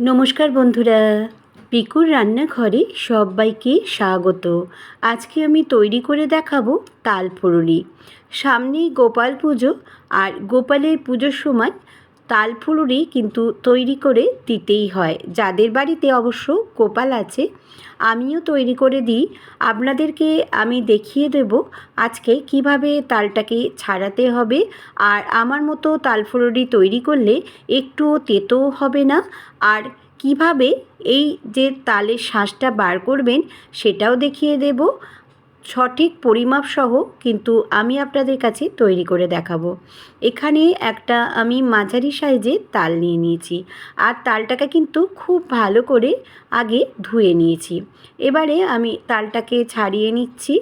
নমস্কার বন্ধুরা। পিকুর রান্নাঘরে সবাইকে স্বাগত। আজকে আমি তৈরি করে দেখাবো তালপুরুলি সামনেই গোপাল পুজো আর গোপালের পুজোর সময় তাল ফুরুলি কিন্তু তৈরি করে দিতেই হয়। যাদের বাড়িতে অবশ্য গোপাল আছে, আমিও তৈরি করে দিই। আপনাদেরকে আমি দেখিয়ে দেব আজকে কীভাবে তালটাকে ছাড়াতে হবে। আর আমার মতো তাল ফুরুলি তৈরি করলে একটুও তেতোও হবে না। আর কীভাবে এই যে তালের শ্বাসটা বার করবেন, সেটাও দেখিয়ে দেব। সঠিক পরিমাপ সহ কিন্তু আমি আপনাদের কাছে তৈরি করে দেখাবো। এখানে একটা আমি মাঝারি সাইজে তাল নিয়ে নিয়েছি। আর তালটাকে কিন্তু খুব ভালো করে আগে ধুয়ে নিয়েছি। এবারে আমি তালটাকে ছাড়িয়ে নিচ্ছি।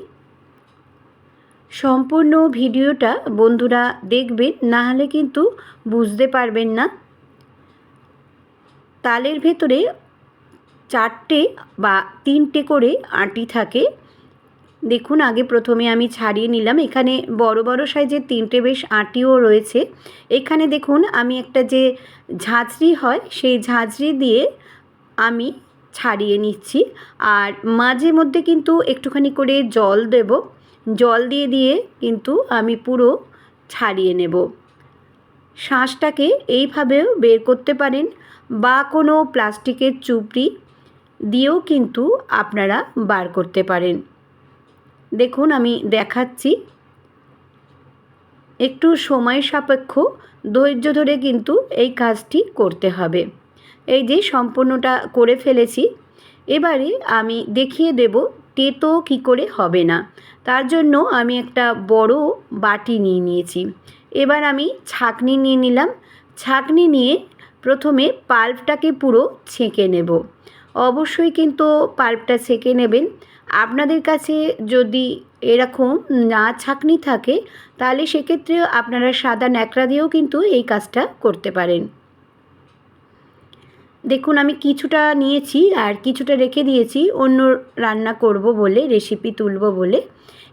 সম্পূর্ণ ভিডিওটা বন্ধুরা দেখবেন, না হলে কিন্তু বুঝতে পারবেন না। তালের ভেতরে চারটে বা তিনটে করে আটি থাকে। দেখুন, আগে প্রথমে আমি ছাড়িয়ে নিলাম। এখানে বড় বড় সাইজের তিনটে বেশ আটিও রয়েছে। এখানে দেখুন, আমি একটা যে ঝাঁঝরি হয়, সেই ঝাঁঝরি দিয়ে আমি ছাড়িয়ে নিচ্ছি। আর মাঝে মধ্যে কিন্তু একটুখানি করে জল দেব। জল দিয়ে দিয়ে কিন্তু আমি পুরো ছাড়িয়ে নেব। শ্বাসটাকে এইভাবেও বের করতে পারেন বা কোনো প্লাস্টিকের চুপড়ি দিয়েও কিন্তু আপনারা বার করতে পারেন। দেখুন, আমি দেখাচ্ছি। একটু সময় সাপেক্ষ, ধৈর্য ধরে কিন্তু এই কাজটি করতে হবে। এই যে সম্পূর্ণটা করে ফেলেছি, এবারে আমি দেখিয়ে দেব তেতো কি করে হবে না। তার জন্য আমি একটা বড় বাটি নিয়ে নিয়েছি। এবার আমি ছাকনি নিয়ে নিলাম। ছাকনি নিয়ে প্রথমে পাল্পটাকে পুরো ছেঁকে নেব। অবশ্যই কিন্তু পাল্পটা ছেঁকে নেবেন। আপনাদের কাছে যদি এরকম না ছাকনি থাকে, তাহলে সেক্ষেত্রে আপনারা সাদা ন্যাকড়া দিয়েও কিন্তু এই কাজটা করতে পারেন। দেখুন, আমি কিছুটা নিয়েছি আর কিছুটা রেখে দিয়েছি। অন্য রান্না করব বলে রেসিপি তুলব বলে।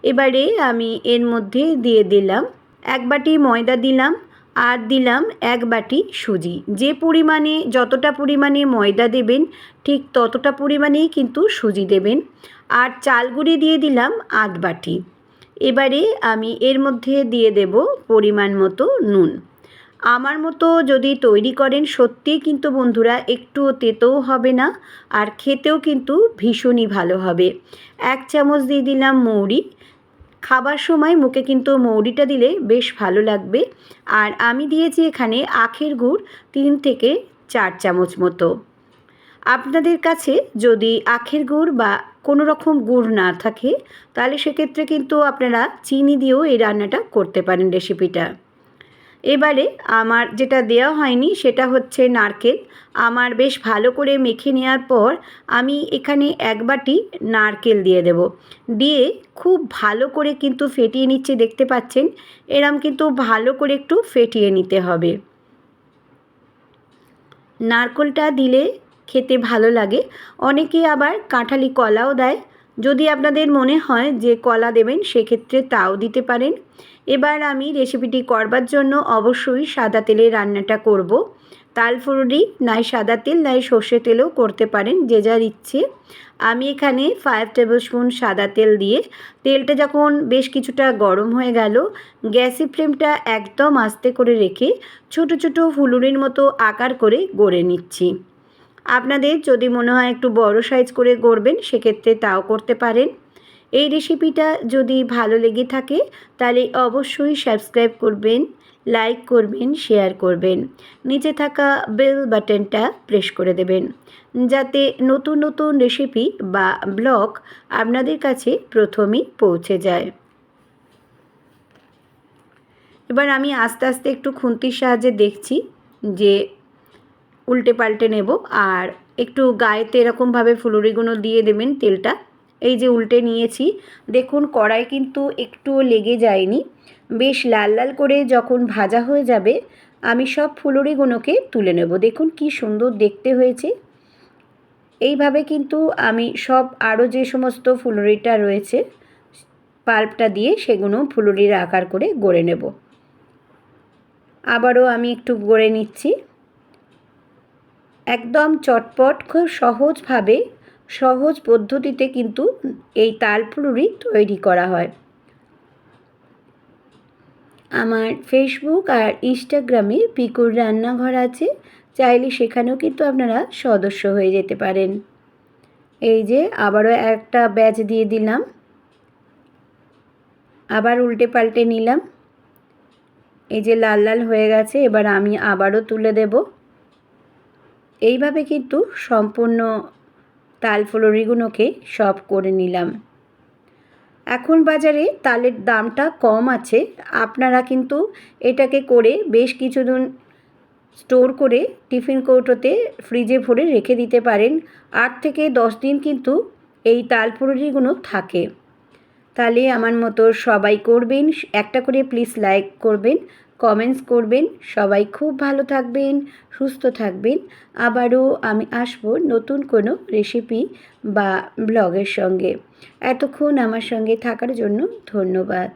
এবারে আমি এর মধ্যে দিয়ে দিলাম। এক বাটি ময়দা দিলাম। আর দিলাম এক বাটি সুজি। যে পরিমাণে, যতটা পরিমাণে ময়দা দেবেন, ঠিক ততটা পরিমাণেই কিন্তু সুজি দেবেন। আর চাল গুঁড়ি দিয়ে দিলাম আধ বাটি। এবারে আমি এর মধ্যে দিয়ে দেব পরিমাণ মতো নুন। আমার মতো যদি তৈরি করেন সত্যিই কিন্তু বন্ধুরা, একটু তেতেও হবে না, আর খেতেও কিন্তু ভীষণই ভালো হবে। এক চামচ দিয়ে দিলাম মৌরি খাবার সময় মুখে কিন্তু মৌরিটা দিলে বেশ ভালো লাগবে। আর আমি দিয়েছি এখানে আখের গুড় তিন থেকে চার চামচ মতো। আপনাদের কাছে যদি আখের গুড় বা কোনো রকম গুড় না থাকে, তাহলে সেক্ষেত্রে কিন্তু আপনারা চিনি দিয়েও এই রান্নাটা করতে পারেন রেসিপিটা। এবারে আমার যেটা দেওয়া হয়নি সেটা হচ্ছে নারকেল। আমার বেশ ভালো করে মেখে নেওয়ার পর আমি এখানে এক বাটি নারকেল দিয়ে দেব। দিয়ে খুব ভালো করে কিন্তু ফেটিয়ে নিচ্ছে, দেখতে পাচ্ছেন? এরম কিন্তু ভালো করে একটু ফেটিয়ে নিতে হবে। নারকেলটা দিলে খেতে ভালো লাগে। অনেকে আবার কাঁঠালি কলাও দেয়। যদি আপনাদের মনে হয় যে কলা দেবেন, সেক্ষেত্রে তাও দিতে পারেন। এবার আমি রেসিপিটি করবার জন্য অবশ্যই সাদা তেলে রান্নাটা করব। তাল ফুরুরি নাই সাদা তেল, নাই সর্ষে তেলও করতে পারেন, যে যার ইচ্ছে। আমি এখানে ফাইভ টেবিল স্পুন সাদা তেল দিয়ে, তেলটা যখন বেশ কিছুটা গরম হয়ে গেল, গ্যাসের ফ্লেমটা একদম আস্তে করে রেখে ছোট ছোট ফুলুরির মতো আকার করে গড়ে নিচ্ছি। আপনাদের যদি মনে হয় একটু বড় সাইজ করে গড়বেন, সেক্ষেত্রে তাও করতে পারেন। এই রেসিপিটা যদি ভালো লেগে থাকে, তাহলে অবশ্যই সাবস্ক্রাইব করবেন, লাইক করবেন, শেয়ার করবেন। নিচে থাকা বেল বাটনটা প্রেস করে দেবেন। যাতে নতুন নতুন রেসিপি বা ব্লগ আপনাদের কাছে প্রথমেই পৌঁছে যায়। এবার আমি আস্তে আস্তে একটু খুন্তির সাহায্যে দেখছি যে উল্টে পাল্টে নেব। আর একটু গায়েতে এরকমভাবে ফুলুরিগুলো দিয়ে দেবেন তেলটা। এই যে উল্টে নিয়েছি। দেখুন, কড়াই কিন্তু একটুও লেগে যায়নি। বেশ লাল লাল করে যখন ভাজা হয়ে যাবে, আমি সব ফুলুরিগুলোকে তুলে নেব। দেখুন কি সুন্দর দেখতে হয়েছে। এইভাবে কিন্তু আমি সব আরও যে সমস্ত ফুলুরিটা রয়েছে, পাল্পটা দিয়ে সেগুলো ফুলুরির আকার করে গড়ে নেব। আবারও আমি একটু গড়ে নিচ্ছি। একদম চটপট, খুব সহজভাবে, সহজ পদ্ধতিতে কিন্তু এই তালপুরি তৈরি করা হয়। আমার ফেসবুক আর ইনস্টাগ্রামে পিকুর রান্নাঘর আছে, চাইলে সেখানেও কিন্তু আপনারা সদস্য হয়ে যেতে পারেন। এই যে, আবারও একটা ব্যাচ দিয়ে দিলাম। আবার উল্টে পাল্টে নিলাম। এই যে, লাল লাল হয়ে গেছে, এবার আমি আবারও তুলে দেব। এইভাবে কিন্তু সম্পূর্ণ তাল ফুলরিগুলোকে সব করে নিলাম। এখন বাজারে তালের দামটা কম আছে। আপনারা কিন্তু এটাকে করে বেশ কিছুদিন স্টোর করে টিফিন কৌটোতে ফ্রিজে ভরে রেখে দিতে পারেন। আট থেকে দশ দিন কিন্তু এই তাল ফুলরিগুলো থাকে। তাহলে আমার মতো সবাই করবেন। একটা করে প্লিজ লাইক করবেন। কমেন্টস করবেন। সবাই খুব ভালো থাকবেন, সুস্থ থাকবেন। আবারও আমি আসব নতুন কোনো রেসিপি বা ব্লগের সঙ্গে। এতক্ষণ আমার সঙ্গে থাকার জন্য ধন্যবাদ।